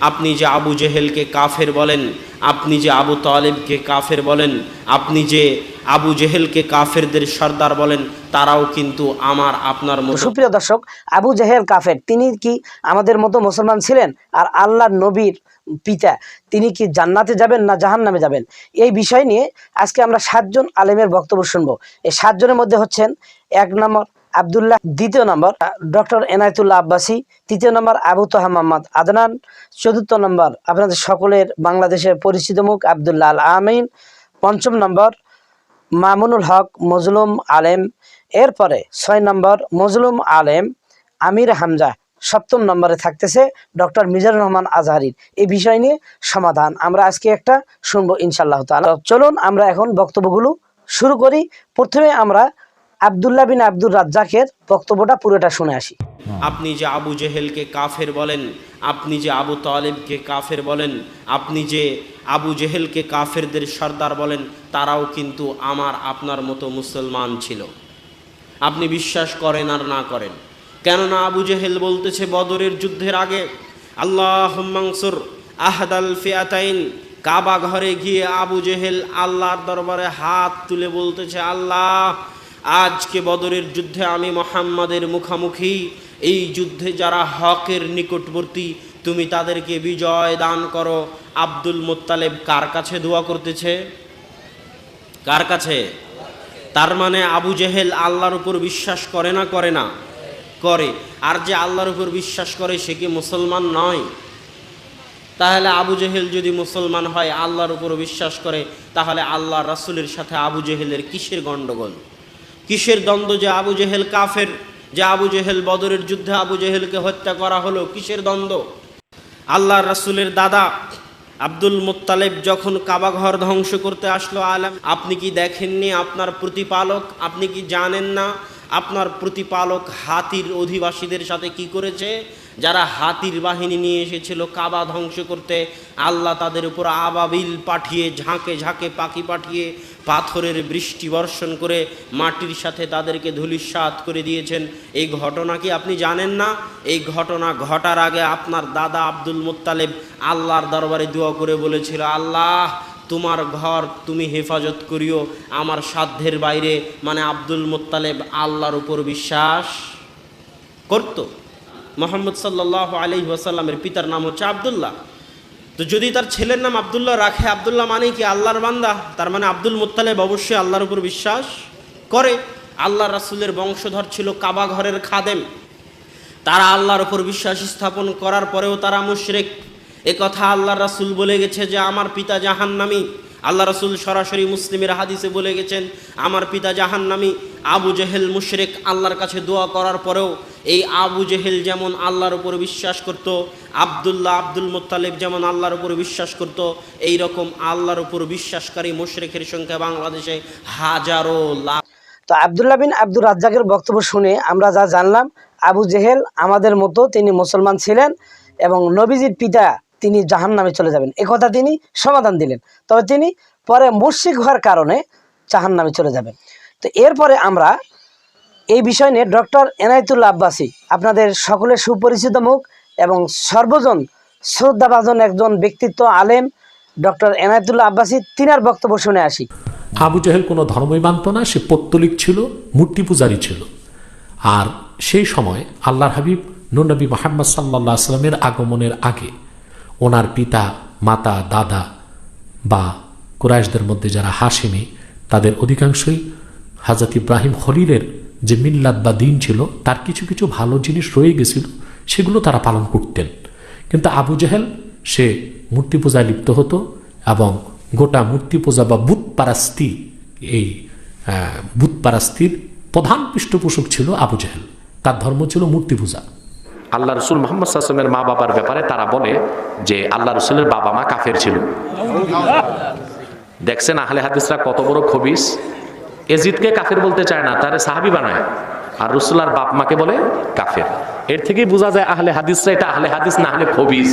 আপনি যে আবু জেহেলকে কাফের বলেন, আপনি যে আবু তালেবকে কাফের বলেন, আপনি যে আবু জেহেলকে কাফেরদের সর্দার বলেন, তারাও কিন্তু আমার, আপনার মতো। সুপ্রিয় দর্শক, আবু জাহেল কাফের, তিনি কি আমাদের মতো মুসলমান ছিলেন? আর আল্লাহ নবীর পিতা, তিনি কি জান্নাতে যাবেন না জাহান্নামে যাবেন? এই বিষয় নিয়ে আজকে আমরা সাতজন আলেমের বক্তব্য শুনব। এই সাতজনের মধ্যে হচ্ছেন এক নম্বর আবদুল্লাহ দ্বিতীয় নম্বর ডক্টর এনায়তুল্লাহ আব্বাসী, তৃতীয় নম্বর আবু তোহা মোহাম্মদ আদনান, চতুর্থ নম্বর আপনাদের সকলের বাংলাদেশের পরিচিত মুখ আবদুল্লাহ আল আমিন, পঞ্চম নম্বর মামুনুল হক মজলুম আলেম, এরপরে ছয় নম্বর মজলুম আলেম আমির হামজা, সপ্তম নম্বরে থাকতেছে ডক্টর মিজানুর রহমান আজহারির এই বিষয় নিয়ে সমাধান আমরা আজকে একটা শুনব ইনশাল্লাহ তাআলা। চলুন আমরা এখন বক্তব্যগুলো শুরু করি। প্রথমে আমরা আবদুল্লাহ বিন আব্দুর রাজ্জাকের বক্তব্যটা পুরোটা শুনে আসি। আপনি যে আবু জেহেলকে কাফের বলেন, আপনি যে আবু তালেবকে কাফের বলেন, আপনি যে আবু জেহেলকে কাফেরদের সর্দার বলেন, তারাও কিন্তু আমার, আপনার মতো মুসলমান ছিল। আপনি বিশ্বাস করেন আর না করেন। কেননা আবু জেহেল বলতেছে, বদরের যুদ্ধের আগে আল্লাহ মাংসুর আহদাল ফিয়াতাইন। কাবা ঘরে গিয়ে আবু জেহেল আল্লাহর দরবারে হাত তুলে বলতেছে, আল্লাহ আজকে বদরের যুদ্ধে আমি মোহাম্মদের মুখামুখি। এই যুদ্ধে যারা হকের নিকটবর্তী, তুমি তাদেরকে বিজয় দান করো। আব্দুল মোত্তালেব কার কাছে দোয়া করতেছে? কার কাছে? তার মানে আবু জেহেল আল্লাহর উপর বিশ্বাস করে না করে না? করে। আর যে আল্লাহর উপর বিশ্বাস করে, সে কি মুসলমান নয়? তাহলে আবু জেহেল যদি মুসলমান হয়, আল্লাহর উপর বিশ্বাস করে, তাহলে আল্লাহ রাসূলের সাথে আবু জেহেলের কিসের গণ্ডগোল? কিসের দ্বন্দ্ব যে আবু জেহেল কাফের, যে আবু জেহেল বদরের যুদ্ধে আবু জেহেলকে হত্যা করা হলো? কিসের দ্বন্দ্ব? আল্লাহ রাসূলের দাদা আব্দুল মুত্তালেব যখন কাবাঘর ধ্বংস করতে আসলো আলাম, আপনি কি দেখেননি আপনার প্রতিপালক? আপনি কি জানেন না আপনার প্রতিপালক হাতির অধিবাসীদের সাথে কি করেছে? যারা হাতির বাহিনী নিয়ে এসেছিল কাবা ধ্বংস করতে, আল্লাহ তাদের উপর আবাবিল পাঠিয়ে, ঝাঁকে ঝাঁকে পাখি পাঠিয়ে পাথরের বৃষ্টি বর্ষণ করে মাটির সাথে তাদেরকে ধুলিস্বাত করে দিয়েছেন। এই ঘটনা কি আপনি জানেন না? এই ঘটনা ঘটার আগে আপনার দাদা আব্দুল মোত্তালেব আল্লাহর দরবারে দোয়া করে বলেছিল, আল্লাহ, তোমার ঘর তুমি হেফাজত করিও, আমার সাধ্যের বাইরে। মানে আব্দুল মোত্তালেব আল্লাহর উপর বিশ্বাস করতো। মোহাম্মদ সাল্লাহ আলি ওয়াসাল্লামের পিতার নাম হচ্ছে আবদুল্লাহ। তো যদি তার ছেলের নাম আবদুল্লাহ রাখে, আবদুল্লাহ মানে কি আল্লাহর বান্দা? তার মানে আব্দুল মুত্তালেব অবশ্যই আল্লাহর উপর বিশ্বাস করে। আল্লাহ রাসূলের বংশধর ছিল কাবা ঘরের খাদেম। তারা আল্লাহর উপর বিশ্বাস স্থাপন করার পরেও তারা মুশরেক। এ কথা আল্লাহ রাসূল বলে গেছে যে, আমার পিতা জাহান্নামী। আল্লাহ রাসূল সরাসরি মুসলিমের হাদিসে বলে গেছেন, আমার পিতা জাহান্নামী। আবু জেহেল মুশরেক আল্লাহর কাছে দোয়া করার পরেও এই আবু জেহেল যেমন আল্লাহর উপর বিশ্বাস করত, আবদুল্লাহ আব্দুল মোত্তালেব যেমন আল্লাহর উপর বিশ্বাস করত এই রকম আল্লাহর উপর বিশ্বাসকারী মুশরেকের সংখ্যা বাংলাদেশে হাজারো লাখ। তো আবদুল্লাহ বিন আব্দুর রাজ্জাকের বক্তব্য শুনে আমরা যা জানলাম, আবু জেহেল আমাদের মতো তিনি মুসলমান ছিলেন এবং নবীজির পিতা তিনি জাহান নামে চলে যাবেন। কথা তিনি সমাধান দিলেন। তবে তিনি পরে মুর্শিক হওয়ার কারণে জাহান নামে চলে যাবেন। তো এরপরে আমরা এই বিষয় নিয়ে ডক্টর এনায়তুল্লাহ আব্বাসী, আপনাদের সকলের সুপরিচিত মুখ এবং সর্বজন শ্রদ্ধাভাজন একজন ব্যক্তিত্ব আলেম ডক্টর এনায়তুল্লাহ আব্বাসী, তিনার বক্তব্য শুনে আসি। আবু জাহেল কোনো ধর্মই মানত না, সে পত্তলিক ছিল, মূর্তি পূজারী ছিল। আর সেই সময় আল্লাহর হাবিব নুনবী মোহাম্মদ সাল্লাহ আসলামের আগমনের আগে ওনার পিতা, মাতা, দাদা বা কুরাইশদের মধ্যে যারা হাসিমি, তাদের অধিকাংশই হাজরত ইব্রাহিম খলিলের যে মিল্লাত বা দিন ছিল তার কিছু কিছু ভালো জিনিস রয়ে গেছিল সেগুলো তারা পালন করতেন। কিন্তু আবু জাহেল সে মূর্তি পূজায় লিপ্ত হতো এবং গোটা মূর্তি পূজা বা বুত পারাস্তি এই আহ, বুত পারাস্তির প্রধান পৃষ্ঠপোষক ছিল আবু জাহেল। তার ধর্ম ছিল মূর্তি পূজা। আল্লাহ রসুল মোহাম্মদ সাসমের মা বাবার ব্যাপারে তারা বলে যে আল্লাহ রসুলের বাবা মা কাফের ছিল। দেখছেন আহলে হাদিসরা কত বড় খবিস? এজিদকে কাফের বলতে চায় না, তারে সাহাবি বানায়। আর রসুল আর বাপ মাকে বলে কাফের। এর থেকেই বোঝা যায় আহলে হাদিসরা এটা আহলে হাদিস না হলে খবিস।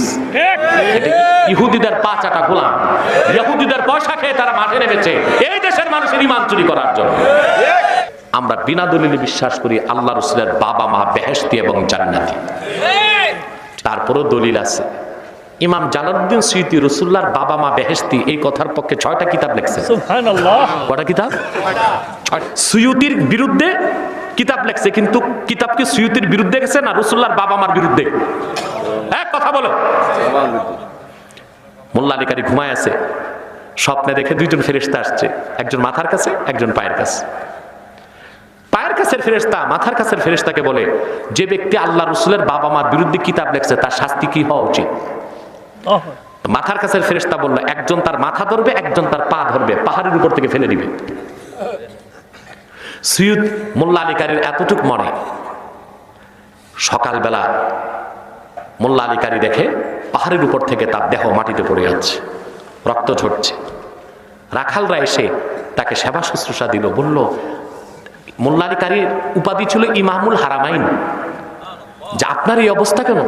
ইহুদিদের পা চাটা গোলাম। ইহুদিদের পয়সা খেয়ে তারা মাঠে নেমেছে। এই দেশের মানুষের ইমান চুরি করার জন্য। আমরা বিনা দলিলে বিশ্বাস করি আল্লাহ রসুলের বাবা মা বেহেস্তি এবং জান্নাতি। তারপরও দলিল আছে। ইমাম জালালউদ্দিন সুইতি রসুল্লাহর বাবা মা বেহেস্তি এই কথার পক্ষে ছয়টা কিতাব লিখছেন। কটা কিতাব? সুয়ুতির বিরুদ্ধে কিতাব লেখছে কিন্তু কিতাব কি সুয়ুতির বিরুদ্ধে গেছে না রসুল্লাহর বাবা মার বিরুদ্ধে? এক কথা বলো। মোল্লা আলী ঘুমায় আছে স্বপ্নে দেখে দুইজন ফেরেশতা আসছে একজন মাথার কাছে একজন পায়ের কাছে। পায়ের কাছের ফেরেশতা মাথার কাছের ফেরেশতাকে বলে যে ব্যক্তি আল্লাহ রসুলের বাবা মার বিরুদ্ধে কিতাব লেখছে তার শাস্তি কি হওয়া উচিত? মাথার কাছে ফেরেশতা বলল, একজন তার মাথা ধরবে, একজন তার পা ধরবে, পাহাড়ের উপর থেকে ফেলে দিবে। সৈয়দ মোল্লা আলী কারির এতটুক মনে। সকালবেলা মোল্লা আলী কারি দেখে পাহাড়ের উপর থেকে তার দেহ মাটিতে পড়ে যাচ্ছে, রক্ত ঝরছে। রাখালরা এসে তাকে সেবা শুশ্রূষা দিল, বলল, মোল্লা আলী কারির উপাধি ছিল ইমামুল হারামাইন। যে আপনার এই অবস্থা কেন?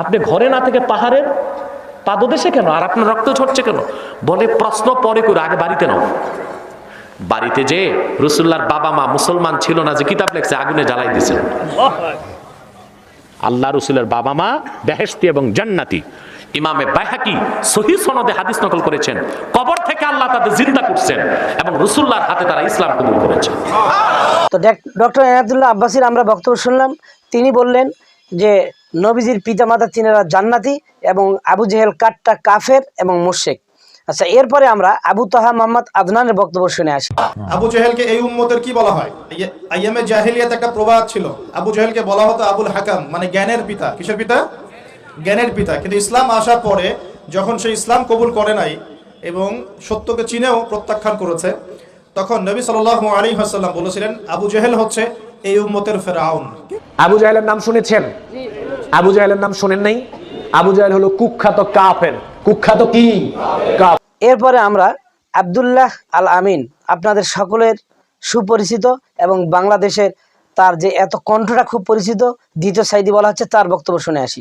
আপনি ঘরে না থেকে পাহাড়ের পাদদেশে কেন? আর আপনার রক্ত ঝরছে কেন? বলে প্রশ্ন পরে করে আগে বাড়িতে নাও। বাড়িতে যে রসুল্লার বাবা মা মুসলমান ছিল না, যে কিতাব লেখছে, আগুনে জ্বালাই দিছে আল্লাহ রসুলের বাবা মা বেহেস্তি এবং জান্নাতি। ইমামে বাইহাকি সহি সনদে হাদিস নকল করেছেন। কবর থেকে আল্লাহ তাদের জিন্দা করছেন এবং রসুল্লাহর হাতে তারা ইসলাম কবুল করেছেন তো ডক্টর এনায়তুল্লাহ আব্বাসির আমরা বক্তব্য শুনলাম। তিনি বললেন যে নবীজির পিতামাতা তিনারা জান্নাতি এবং আবু জেহেল কাট্টা কাফের এবং মুশেক আচ্ছা এরপরে আমরা আবু তাহা মোহাম্মদ আদনানের বক্তব্য শুনে আসি। আবু জেহেলকে এই উম্মতের কি বলা হয়? আইয়া- আইয়ামে জাহেলিয়াত একটা প্রবাদ ছিল। আবু জেহেলকে বলা হতো আবুল হাকাম মানে জ্ঞানের পিতা। কিসের পিতা? জ্ঞানের পিতা। কিন্তু ইসলাম আসার পরে যখন সে ইসলাম কবুল করে নাই এবং সত্যকে চিনেও প্রত্যাখ্যান করেছে তখন নবী সাল্লাল্লাহু আলাইহি হাসাল্লাম বলেছিলেন আবু জেহেল হচ্ছে এই উম্মতের ফেরাউন। আবু জাহেলের নাম শুনেছেন? আবু জাহেলের নাম শোনেন নাই? আবু জাহেল হলো কুখ্যাত কাফের। কুখ্যাত কি? কাফের। এরপরে আমরা আব্দুল্লাহ আল আমিন আপনাদের সকলের সুপরিচিত এবং বাংলাদেশের তার যে এত কণ্ঠটা খুব পরিচিত দ্বিতীয় সাইদি বলা হচ্ছে তার বক্তব্য শুনে আসি।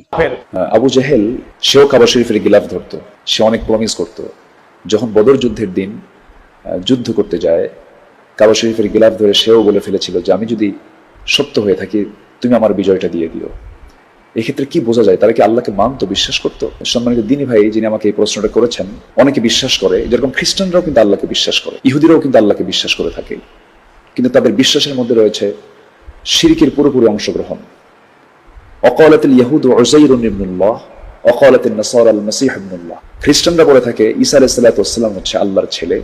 আবু জাহেল সেও কাবা শরীফের গিলাফ ধরতো। সে অনেক প্রমিস করত। যখন বদর যুদ্ধের দিন যুদ্ধ করতে যায় কাবা শরীফের গিলাফ ধরে সেও বলে ফেলেছিল যে আমি যদি সত্য হয়ে থাকি তুমি আমার বিজয়টা দিয়ে দিও। এক্ষেত্রে কি বোঝা যায়? তারা কি আল্লাহকে মানতো, বিশ্বাস করতো? সম্মানিত দিনী ভাই যিনি আমাকে এই প্রশ্নটা করেছেন, অনেকে বিশ্বাস করে, যেরকম খ্রিস্টানরাও কিন্তু আল্লাহকে বিশ্বাস করে, ইহুদিরাও কিন্তু আল্লাহকে বিশ্বাস করে থাকে। কিন্তু তাদের বিশ্বাসের মধ্যে রয়েছে শিরিকের পুরোপুরি অংশগ্রহণ। অকালাত ইয়াহুদ উজাইর ইবনুল্লাহ অকালাত নাসার আল মাসিহ খ্রিস্টানরা বলে থাকে, ঈসা আলাইহিস সালাম হচ্ছে আল্লাহর ছেলে,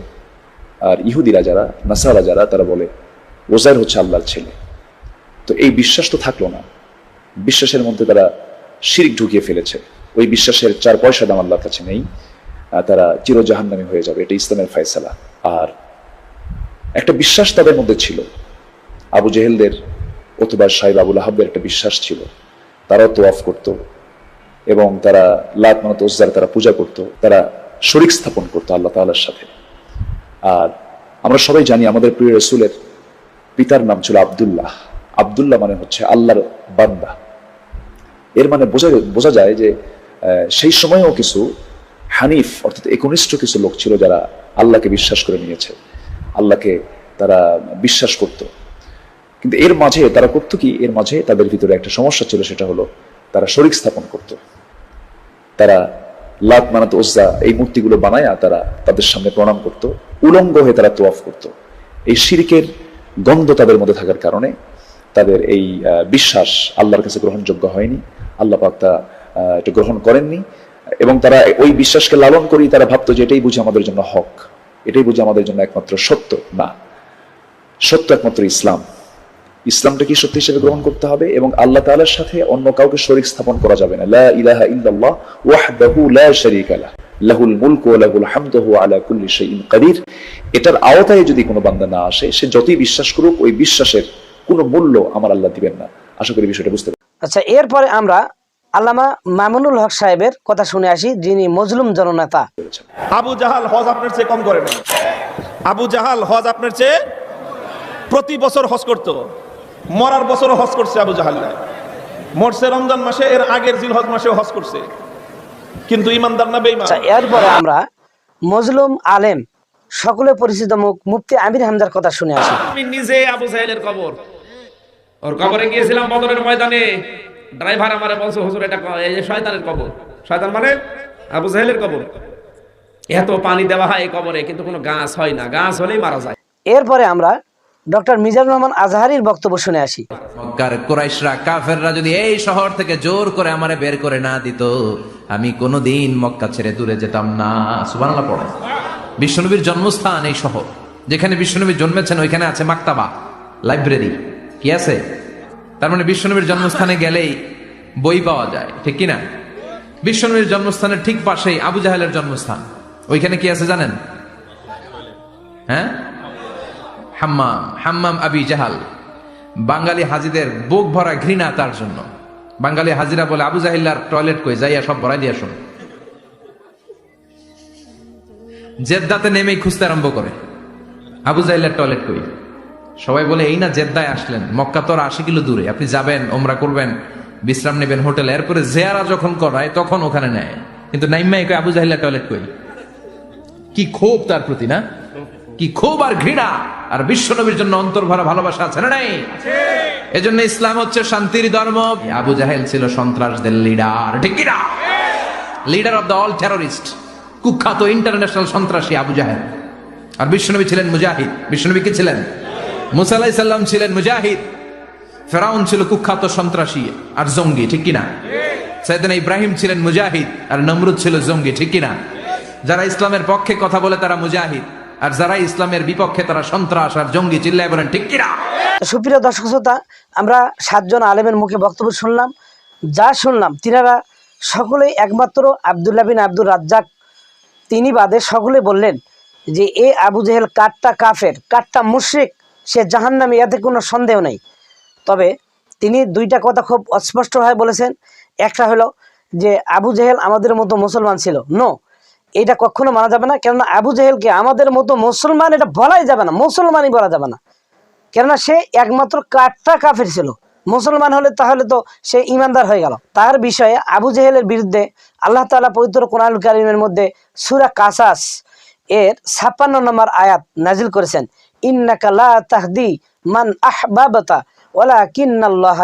আর ইহুদিরা যারা, নাসারা যারা, তারা বলে ওজাইর হচ্ছে আল্লাহর ছেলে। তো এই বিশ্বাস তো থাকল না। বিশ্বাসের মধ্যে তারা শিরিক ঢুকিয়ে ফেলেছে। ওই বিশ্বাসের চার পয়সা দাম আল্লাহর কাছে নেই তারা চিরজাহান্নামী হয়ে যাবে, এটা ইসলামের ফয়সালা। আর একটা বিশ্বাস তাদের মধ্যে ছিল। আবু জেহেলদের অথবা সাহেব আবুল আহাবের একটা বিশ্বাস ছিল। তারাও তোয়াফ করত এবং তারা লাত মানত ওজ্জার তারা পূজা করত, তারা শরিক স্থাপন করতো আল্লাহ তাআলার সাথে। আর আমরা সবাই জানি আমাদের প্রিয় রসুলের পিতার নাম ছিল আব্দুল্লাহ। আব্দুল্লাহ মানে হচ্ছে আল্লাহর বান্দা। এর মানে বোঝা বোঝা যায় যে সেই সময়েও কিছু হানিফ, অর্থাৎ একনিষ্ঠ কিছু লোক ছিল যারা আল্লাহকে বিশ্বাস করে নিয়েছে, আল্লাহকে তারা বিশ্বাস করত। কিন্তু এর মাঝে তারা করতো কি? এর মাঝে তাদের ভিতরে একটা সমস্যা ছিল, সেটা হলো তারা শরিক স্থাপন করত। তারা লাত মানাত ওজ্জা এই মূর্তিগুলো বানায়া তারা তাদের সামনে প্রণাম করত, উলঙ্গ হয়ে তারা তোয়াফ করত। এই শিরিকের গন্ধ তাদের মধ্যে থাকার কারণে তাদের এই বিশ্বাস আল্লাহর কাছে গ্রহণযোগ্য হয়নি। আল্লাহ পাক তা এটা গ্রহণ করেননি। এবং তারা ওই বিশ্বাসকে লালন করি তারা ভাবতো যে এটাই বুঝি আমাদের জন্য হক। এটাই বুঝি আমাদের জন্য একমাত্র সত্য। না, সত্য একমাত্র ইসলাম। ইসলামটা কি সত্য হিসেবে গ্রহণ করতে হবে? এবং আল্লাহ তাআলার সাথে অন্য কাউকে শরীক স্থাপন করা যাবে না। লাহ। লাহুল এটার আওতায় যদি কোনো বান্দা না আসে, সে যতই বিশ্বাস করুক, ওই বিশ্বাসের কোনো মূল্য আমার আল্লাহ দিবেন না। আশা করি বিষয়টা বুঝতে আচ্ছা এরপরে আমরা আল্লামা মামুনুল হক সাহেবের কথা শুনে আসি যিনি মজলুম জননেতা। আবু জাহাল হজ আপনার চেয়ে কম করে না আবু জাহাল হজ আপনার চেয়ে প্রতি বছর হজ করত। মরার বছরও হজ করছে আবু জাহাল মরছে রমজান মাসে এর আগের জিল হজ মাসেও হজ করছে। কিন্তু ইমানদার না বেইমান আচ্ছা এরপরে আমরা মজলুম আলেম সকলে পরিচিত মুখ মুফতি আমির হামদার কথা শুনে আসি। আমি নিজে আবু সাহেলের কবর। ওর কবরে গিয়েছিলাম বদরের ময়দানে। ড্রাইভার আমারে বলছে হুজুর এটা এই যে শয়তানের কবর। শয়তান মানে আবু জাহেলের কবর। এত পানি দেওয়া হয় এই কবরে কিন্তু কোনো গাছ হয় না। গাছ হলেই মারা যায়। এরপরে আমরা ডক্টর মিজানুর রহমান আজহারির বক্তব্য শুনে আসি। মক্কার কুরাইশরা কাফেররা যদি এই শহর থেকে জোর করে আমারে বের করে না দিত আমি কোনোদিন মক্কা ছেড়ে দূরে যেতাম না। সুবহানাল্লাহ পড়ে বিশ্বনবীর জন্মস্থান এই শহর। যেখানে বিশ্বনবী জন্মেছেন, ওইখানে আছে মাক্তাবা, লাইব্রেরি। কি আছে? তার মানে বিশ্বনবীর জন্মস্থানে গেলেই বই পাওয়া যায়, ঠিক কি না বিশ্বনবীর জন্মস্থানের ঠিক পাশেই আবু জাহেলের জন্মস্থান। ওইখানে কি আছে জানেন? হ্যাঁ? হাম্মাম হাম্মাম আবি জাহাল। বাঙালি হাজিদের বুক ভরা ঘৃণা তার জন্য। বাঙালি হাজিরা বলে, আবু জাহিল্লার টয়লেট কই? যাইয়া সব ভরাই দিয়ে আসুন জেদ্দাতে নেমেই খুঁজতে আরম্ভ করে। আবু জাহিল্লার টয়লেট কই? সবাই বলে, এই না, জেদ্দায় আসলেন। মক্কা তো আর আশি কিলো দূরে। আপনি যাবেন, ওমরা করবেন, বিশ্রাম নেবেন হোটেলে। এরপরে জেয়ারা যখন করায়, তখন ওখানে নেয়। কিন্তু নাইম্মাই কই আবু জাহিল্লার টয়লেট কই? কি ক্ষোভ তার প্রতি, না? কি ক্ষোভ আর ঘৃণা। আর বিশ্বনবীর জন্য অন্তর ভরা ভালোবাসা আছে না নাই? এজন্য ইসলাম হচ্ছে শান্তির ধর্ম। আবু জাহেল ছিল সন্ত্রাসদের লিডার। ঠিক কিনা? Leader of the all terrorist. কুখ্যাত ইন্টারন্যাশনাল সন্ত্রাসী আবু জাহেল। আর বিশ্বনবী ছিলেন মুজাহিদ। বিশ্বনবী কি ছিলেন? মুসা সাল্লাম ছিলেন মুজাহিদ। ফেরাউন ছিল কুখ্যাত সন্ত্রাসী আর জঙ্গি, ঠিক কিনা? সাইদানা ইব্রাহিম ছিলেন মুজাহিদ আর নমরুদ ছিল জঙ্গি, ঠিক কিনা? যারা ইসলামের পক্ষে কথা বলে তারা মুজাহিদ, আর যারা ইসলামের বিপক্ষে তারা সন্ত্রাস আর জঙ্গি, চিল্লায় বলেন, ঠিক কিনা? সুপ্রিয় দর্শক শ্রোতা, আমরা সাতজন আলেমের মুখে বক্তব্য শুনলাম। যা শুনলাম, তিনারা সকলেই একমাত্র আবদুল্লাহ বিন আব্দুর রাজ্জাক তিনি বাদে সকলে বললেন যে, এ আবু জেহেল কাঠটা কাফের, কাঠটা মুশরিক, সে জাহান্নামী, এতে কোনো সন্দেহ নেই। তবে তিনি দুইটা কথা খুব অস্পষ্টভাবে বলেছেন। একটা হলো যে, আবু জেহেল আমাদের মতো মুসলমান ছিল। নো এটা কখনো মানা যাবে না। কেননা আবু জেহেলকে আমাদের মতো মুসলমান এটা বলাই যাবে না, মুসলমানই বলা যাবে না। কেননা সে একমাত্র কাঠটা কাফের ছিল। মুসলমান হলে তাহলে তো সে ইমানদার হয়ে গেল। তার বিষয়ে আবু জেহেলের বিরুদ্ধে আল্লাহ তাআলা পবিত্র কোরআন কারিমের মধ্যে সুরা কাসাস এর ছাপ্পান্ন নম্বর আয়াত নাজিল করেছেন। ইন্নাকা তাহদি মান আহবাবতা ওয়ালা কিন্নাল্লাহ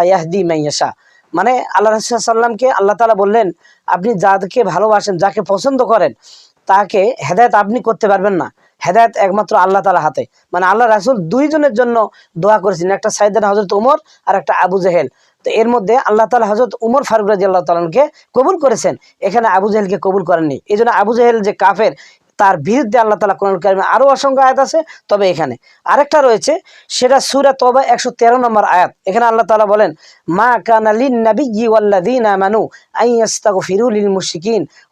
মাইয়াশা মানে আল্লাহ রাসূল সাল্লামকে আল্লাহ তালা বললেন, আপনি যাকে ভালোবাসেন, যাকে পছন্দ করেন তাকে হেদায়ত আপনি করতে পারবেন না। হেদায়ত একমাত্র আল্লাহ তালা হাতে। মানে আল্লাহ রাসুল দুইজনের জন্য দোয়া করেছেন। একটা সাইদান হজরত উমর আর একটা আবু জেহেল। তো এর মধ্যে আল্লাহ তালা হজরত উমর ফারুক রাজি আল্লাহ তালকে কবুল করেছেন। এখানে আবু জেহেলকে কবুল করেননি। এই জন্য আবু জেহেল যে কাফের তার বিরুদ্ধে আল্লাহ তালা কোরআন কারিমে আরও অসংখ্য আয়াত আছে, তবে এখানে। আরেকটা রয়েছে, সেটা সুরা তবা একশো তেরো নম্বর আয়াত। এখানে আল্লাহ তালা বলেন, মা কানা লিন নাবিয়্যি ওয়াল্লাযীনা আমানু আন ইয়াস্তাগফিরু লিল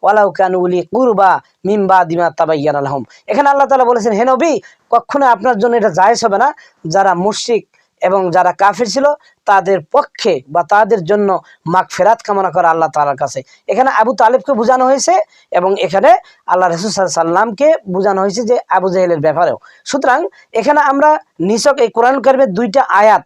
ওয়ালাউ কানু উলি কুরবা মিন বাদি মা তাবায়্যানা লাহুম। এখানে আল্লাহ তাআলা বলেছেন, হে নবী, কখনো আপনার জন্য এটা জায়েজ হবে না। যারা মুশরিক এবং যারা কাফির ছিল, তাদের পক্ষে বা তাদের জন্য মাগফিরাত কামনা করা আল্লাহ তাআলার কাছে। এখানে আবু তালেবকে বোঝানো হয়েছে এবং এখানে আল্লাহ রসুল সাল্লামকে বোঝানো হয়েছে যে আবু জাহেলের ব্যাপারেও। সুতরাং এখানে আমরা নিছক এই কোরআন কারিমের দুইটা আয়াত,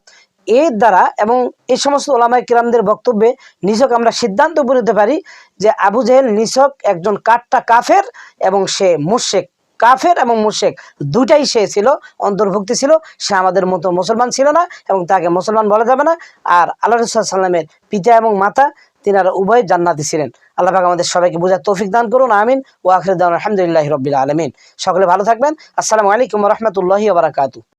এর দ্বারা এবং এই সমস্ত ওলামায় কিরামদের বক্তব্যে নিছক আমরা সিদ্ধান্ত উপনীত পারি যে আবু জাহেল নিছক একজন কাঠটা কাফের এবং সে মুশেক কাফের এবং মুর্শেক দুটাই সে ছিল, অন্তর্ভুক্তি ছিল। সে আমাদের মতো মুসলমান ছিল না এবং তাকে মুসলমান বলা যাবে না। আর আল্লাহ রসুল্লামের সাল্লামের পিতা এবং মাতা তিনারা উভয় জান্নাতি ছিলেন। আল্লাহ পাক আমাদের সবাইকে বোঝার তৌফিক দান করুন, আমিন। ও আখরিদান আলহামদুলিল্লাহ রবিল আলমিন। সকলে ভালো থাকবেন। আসসালামু আলাইকুম রহমতুল্লাহি বারাকাতু